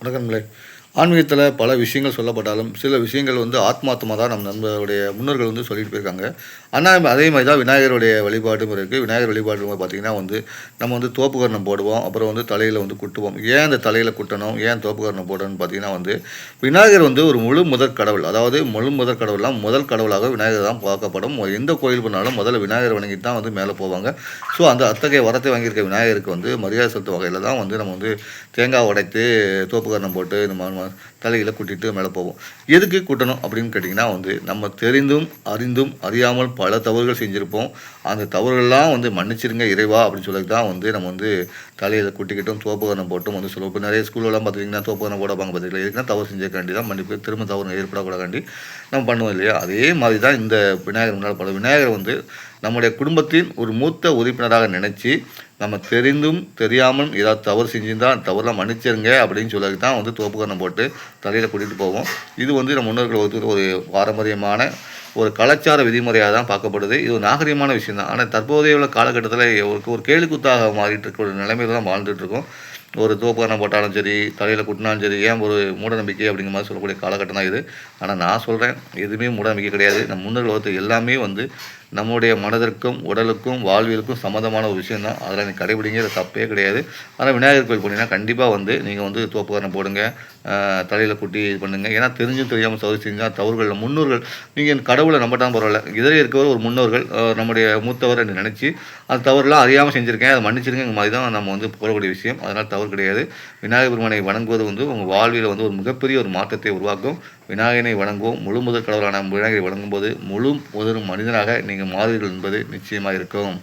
வணக்கங்களே ஆன்மீகத்தில் பல விஷயங்கள் சொல்லப்பட்டாலும் சில விஷயங்கள் வந்து ஆத்மார்த்தமாக தான் நம் நம்மளுடைய முன்னோர்கள் வந்து சொல்லிட்டு போயிருக்காங்க. ஆனால் அதே மாதிரி தான் விநாயகருடைய வழிபாடும் இருக்குது விநாயகர் வழிபாடு பார்த்திங்கன்னா வந்து நம்ம வந்து தோப்புக்கரணம் போடுவோம். அப்புறம் வந்து தலையில் வந்து குட்டுவோம். ஏன் அந்த தலையில் குட்டணும்? ஏன் தோப்புக்கரணம் போடணும்னு பார்த்தீங்கன்னா வந்து விநாயகர் வந்து ஒரு முழு முதற் கடவுள். அதாவது முழு முதற் கடவுள்லாம் முதல் கடவுளாக விநாயகர் தான் பார்க்கப்படும். எந்த கோயில் பண்ணாலும் முதல்ல விநாயகர் வணங்கிட்டு தான் வந்து மேலே போவாங்க. ஸோ அந்த அத்தகைய வரத்தை வாங்கியிருக்க விநாயகருக்கு வந்து மரியாதை செலுத்தும் வகையில் தான் வந்து நம்ம வந்து தேங்காய் உடைத்து தோப்புக்கரணம் போட்டு இந்த மாதிரி தலையில் கூட்டிகிட்டு மேலே போவோம். எதுக்கு கூட்டணும் அப்படின்னு கேட்டிங்கன்னா வந்து நம்ம தெரிந்தும் அறிந்தும் அறியாமல் பல தவறுகள் செஞ்சுருப்போம். அந்த தவறுகள்லாம் வந்து மன்னிச்சிருங்க இறைவா அப்படின்னு சொல்லி தான் வந்து நம்ம வந்து தலையில் கூட்டிக்கிட்டும் தோப்புக்கரணம் போட்டும் வந்து சொல்லுவோம். இப்போ நிறைய ஸ்கூல்லலாம் பார்த்துக்கிங்கன்னா தோப்புக்கரணம் போடப்பாங்க பார்த்தீங்களா எதுக்குன்னா தவறு செஞ்சுக்காண்டி தான் மன்னிப்பு திரும்ப தவறு ஏற்படக்கூடாது நம்ம பண்ணுவோம் இல்லையா? அதே மாதிரி தான் இந்த விநாயகர் முன்னால் பல விநாயகர் வந்து நம்முடைய குடும்பத்தின் ஒரு மூத்த உறுப்பினராக நினச்சி நம்ம தெரிந்தும் தெரியாமல் ஏதாவது தவறு செஞ்சிருந்தால் தவறுலாம் மன்னிச்சிருங்க அப்படின்னு சொல்லி தான் வந்து தோப்புக்கரணம் போட்டு தலையில் கூட்டிகிட்டு போவோம். இது வந்து நம்ம முன்னோர்கள் ஒருத்தர் ஒரு பாரம்பரியமான ஒரு கலாச்சார விதிமுறையாக தான் பார்க்கப்படுது. இது ஒரு நாகரிகமான விஷயம் தான் ஆனால் தற்போதைய உள்ள காலகட்டத்தில் ஒரு ஒரு மாறிட்டு இருக்க ஒரு நிலைமையில தான் வாழ்ந்துட்டு இருக்கோம். ஒரு தோப்புக்கரணம் போட்டாலும் சரி தலையில் குட்டினாலும் சரி ஏன் ஒரு மூடநம்பிக்கை அப்படிங்கிற மாதிரி சொல்லக்கூடிய காலகட்டம் தான் இது. ஆனால் நான் சொல்கிறேன் எதுவுமே மூடநம்பிக்கை கிடையாது. நம்ம முன்னோர்கள் ஒருத்தர் எல்லாமே வந்து நம்முடைய மனதிற்கும் உடலுக்கும் வாழ்வியலுக்கும் சம்மந்தமான ஒரு விஷயம் தான் அதில் நீங்கள் கடைபிடிங்கிற தப்பே கிடையாது. ஆனால் விநாயகர் கோயில் போனீங்கன்னா கண்டிப்பாக வந்து நீங்கள் வந்து தோப்புக்காரனை போடுங்க தலையில் குட்டி இது பண்ணுங்கள் ஏன்னா தெரிஞ்சும் தெரியாமல் தவறு செஞ்சால் தவறுகள் முன்னோர்கள் நீங்கள் கடவுளை நம்பட்டாலும் பரவாயில்ல. இதில் இருக்கவர் ஒரு முன்னோர்கள் நம்முடைய மூத்தவர் என்று நினச்சி அந்த தவறுலாம் அறியாமல் செஞ்சுருக்கேன் அதை மன்னிச்சிருங்க மாதிரி தான் நம்ம வந்து போகக்கூடிய விஷயம். அதனால் தவறு கிடையாது. விநாயகர் பெருமானை வணங்குவது வந்து உங்கள் வாழ்வில் வந்து ஒரு மிகப்பெரிய ஒரு மாற்றத்தை உருவாக்கும். விநாயகனை வணங்குவோம். முழு முதல் கடவுளான விநாயகரை வணங்கும்போது முழு முதல் மனிதனாக நீங்கள் மாறுவீர்கள் என்பது நிச்சயமாக இருக்கும்.